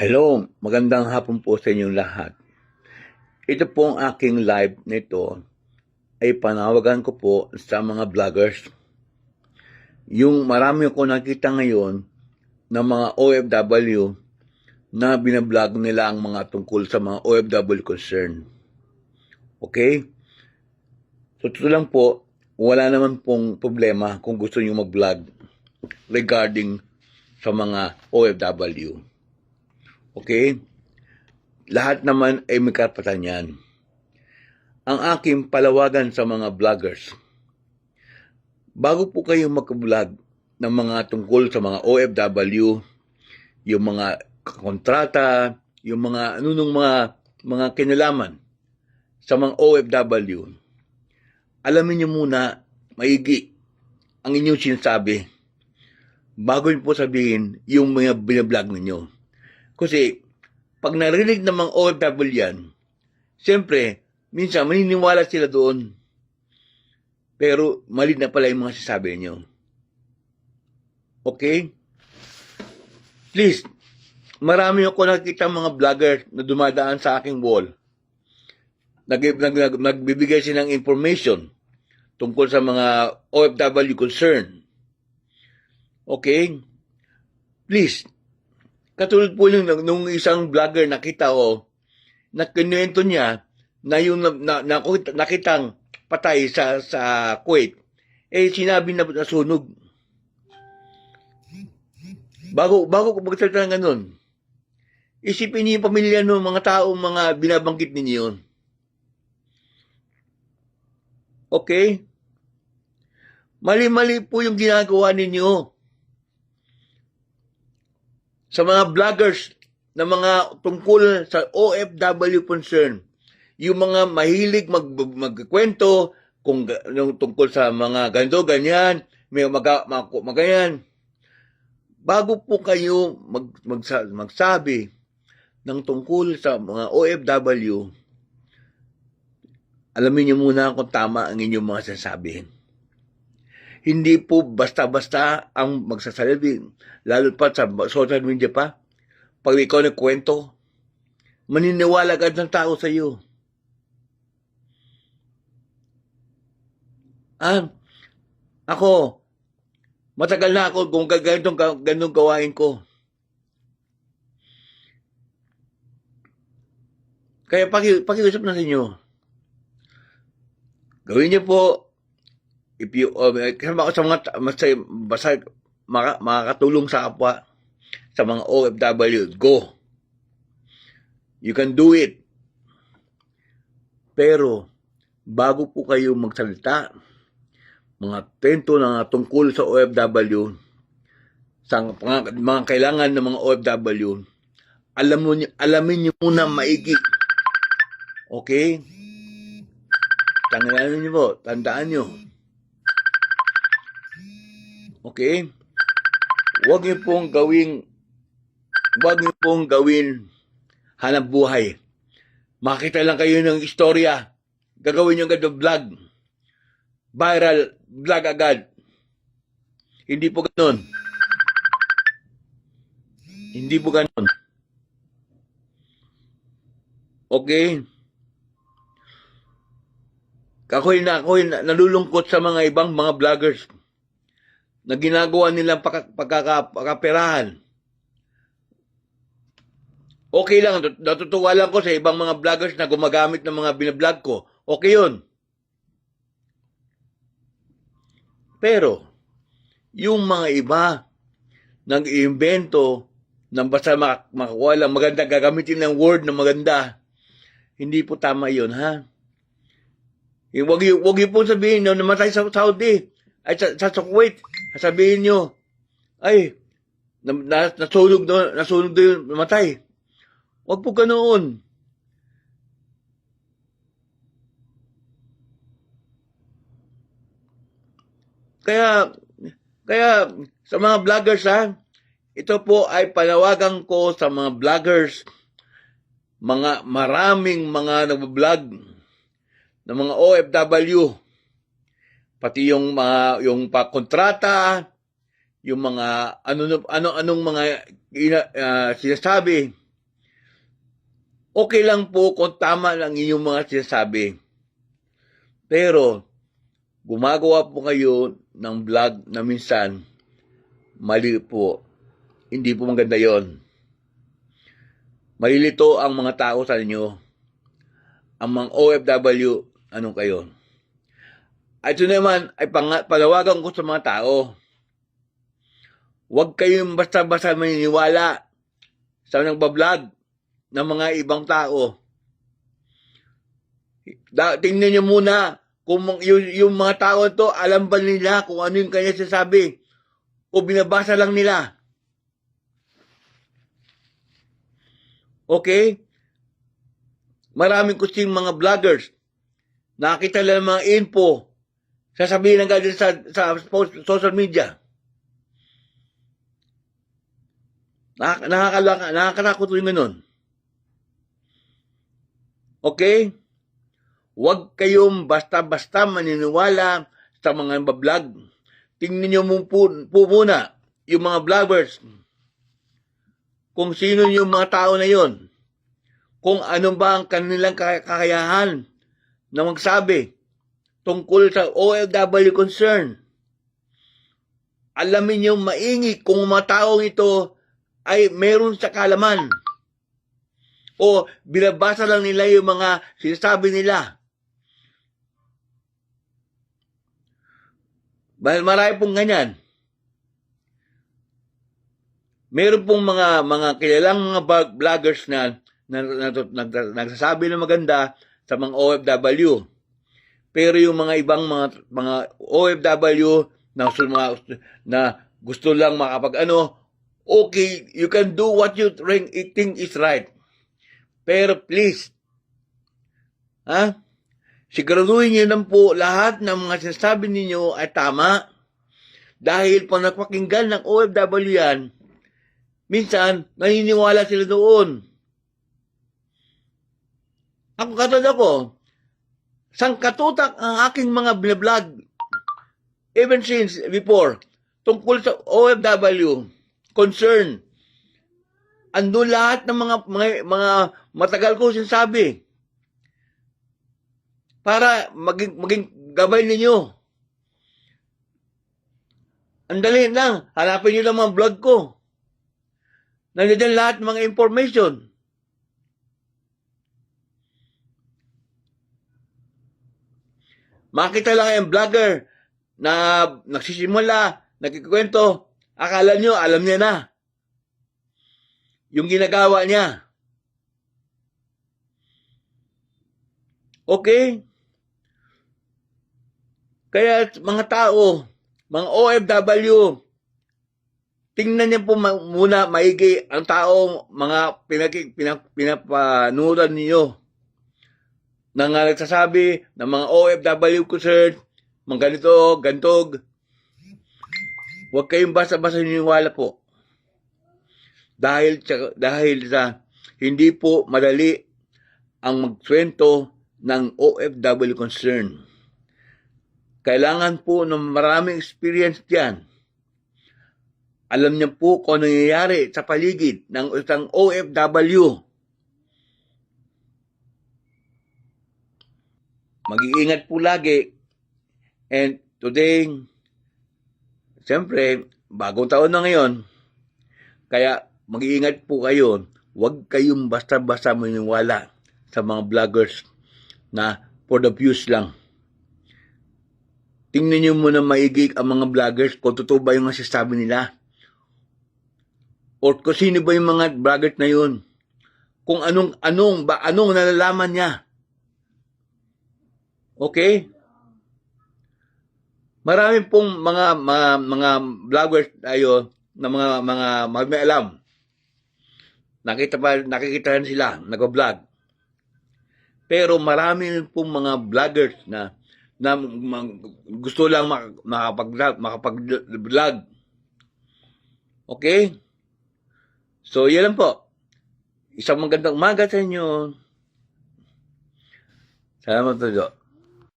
Hello, magandang hapon po sa inyong lahat. Ito po ang aking live nito ay panawagan ko po sa mga vloggers. Yung marami ko nakita ngayon ng mga OFW na binablog nila ang mga tungkol sa mga OFW concern. Okay? So, ito lang po, wala naman pong problema kung gusto nyo mag-vlog regarding sa mga OFW. Okay? Lahat naman ay may karapatan yan. Ang aking palawagan sa mga vloggers, bago po kayo mag-vlog ng mga tungkol sa mga OFW, yung mga kontrata, yung mga ano mga mga kinalaman sa mga OFW, alamin niyo muna maigi ang inyong sinasabi bago niyo po sabihin yung mga binablog ninyo. Kasi, pag narinig ng mga OFW yan, siyempre, minsan maniniwala sila doon. Pero, mali na pala yung mga sasabi nyo. Okay? Please, marami ako nakikita mga vlogger na dumadaan sa aking wall. Nag, nag, nag, nagbibigay sila ng information tungkol sa mga OFW concern. Okay? Please, Katulad po yung nung isang vlogger nakita ko, na kinuwento niya na yung na, na, na, nakitang patay sa sa Kuwait, eh sinabi na nasunog. Bago bago magsalita ng ganun, isipin niyo yung pamilya ng mga tao, mga binabanggit ninyo yun. Okay? Mali-mali po yung ginagawa ninyo sa mga vloggers na mga tungkol sa OFW concern. Yung mga mahilig mag, magkwento kung yung tungkol sa mga ganito, ganyan, may mag, mag, mag ganyan. Bago po kayo mag, mag, magsabi ng tungkol sa mga OFW, alamin niyo muna kung tama ang inyong mga sasabihin. Hindi po basta-basta ang magsasalbi, lalo pa sa social media pa. Pag ikaw nagkwento, maniniwala agad ng tao sa iyo. Ah, ako, matagal na ako kung ganitong, ganitong gawain ko. Kaya paki, pakiusap na sa inyo. Gawin niyo po if you uh, sa mga basta, basta maka, makakatulong sa kapwa sa mga OFW, go. You can do it. Pero, bago po kayo magsalita, mga tento na tungkol sa OFW, sa mga, mga kailangan ng mga OFW, alam mo, alamin niyo muna maigi. Okay? Tandaan niyo po, tandaan niyo. Okay? Huwag niyo pong gawing huwag niyo pong gawin hanap buhay. Makita lang kayo ng istorya. Gagawin niyo agad vlog. Viral vlog agad. Hindi po ganun. Hindi po ganun. Okay? Ako'y na, ako'y nalulungkot sa mga ibang mga vloggers na ginagawa nilang pagkakaperahan. Okay lang, natutuwa lang ko sa ibang mga vloggers na gumagamit ng mga binablog ko. Okay yun. Pero, yung mga iba, nag-iimbento ng basta mak- makakuha lang maganda, gagamitin ng word na maganda. Hindi po tama yun, ha? Huwag yung, wag yung po sabihin na namatay sa Saudi, ay sa, sa, Kuwait, sabihin nyo, ay, na, na, nasunog na, nasunog na yun, namatay. Huwag po ganoon. Kaya, kaya sa mga vloggers ha, ito po ay panawagan ko sa mga vloggers, mga maraming mga nagbablog ng mga OFW, pati yung mga yung pa kontrata, yung mga ano ano anong mga uh, sinasabi okay lang po kung tama lang inyong mga sinasabi. Pero, gumagawa po kayo ng vlog na minsan, mali po. Hindi po maganda yon. Malilito ang mga tao sa inyo. Ang mga OFW, anong kayo? Ito naman ay pang- panawagan ko sa mga tao. Huwag kayong basta-basta maniniwala sa nagbablog ng mga ibang tao. Da, tingnan nyo muna kung yung, yung mga tao to, alam ba nila kung ano yung kanya sasabi o binabasa lang nila. Okay? Maraming kusing mga vloggers. Nakita nila mga info. Sasabihin lang ganyan sa, sa post- social media. Nak nakakalaka, nakakatakot rin ganun. Okay? Huwag kayong basta-basta maniniwala sa mga bablog. Tingnan nyo po, po muna yung mga vloggers. Kung sino yung mga tao na yon. Kung ano ba ang kanilang kaya- kakayahan na magsabi tungkol sa OFW concern. Alamin nyo maingi kung mga taong ito ay meron sa kalaman. O binabasa lang nila yung mga sinasabi nila. Dahil marami pong ganyan. Meron pong mga mga kilalang mga vloggers na, na, na, na, na- nagsasabi ng maganda sa mga OFW. Pero yung mga ibang mga mga OFW na mga, na gusto lang makapag ano, okay, you can do what you think think is right. Pero please, ha? Siguraduhin niyo lang po lahat ng mga sinasabi ninyo ay tama. Dahil pag napakinggan ng OFW yan, minsan, naniniwala sila doon. Ako katulad ako, sangkatutak ang aking mga binablog even since before tungkol sa OFW concern. Ando lahat ng mga mga, mga matagal ko sinasabi para maging, maging gabay ninyo. Ang dali lang. Hanapin nyo lang mga vlog ko. Nandiyan lahat ng mga information. Makita lang yung vlogger na nagsisimula, nagkikwento, akala nyo, alam niya na. Yung ginagawa niya. Okay? Kaya mga tao, mga OFW, tingnan niyo po muna maigi ang taong mga pinaki, pinap, pinapanuran niyo na nga nagsasabi ng mga OFW concern, mga ganito, gantog. Huwag kayong basta-basta niniwala po. Dahil, dahil sa hindi po madali ang magkwento ng OFW concern. Kailangan po ng maraming experience diyan. Alam niya po kung nangyayari sa paligid ng isang OFW. Mag-iingat po lagi. And today, siyempre, bagong taon na ngayon, kaya mag-iingat po kayo. Huwag kayong basta-basta maniniwala sa mga vloggers na for the views lang. Tingnan nyo muna maigi ang mga vloggers kung totoo ba yung nasasabi nila. O kung sino ba yung mga vloggers na yun. Kung anong, anong, ba, anong nalalaman niya. Okay? Marami pong mga mga mga vloggers tayo na mga mga may alam. Nakita pa nakikita sila nagvo-vlog. Pero marami pong mga vloggers na na gusto lang mak- makapag makapag-vlog. Okay? So, yan lang po. Isang magandang umaga sa inyo. Salamat po.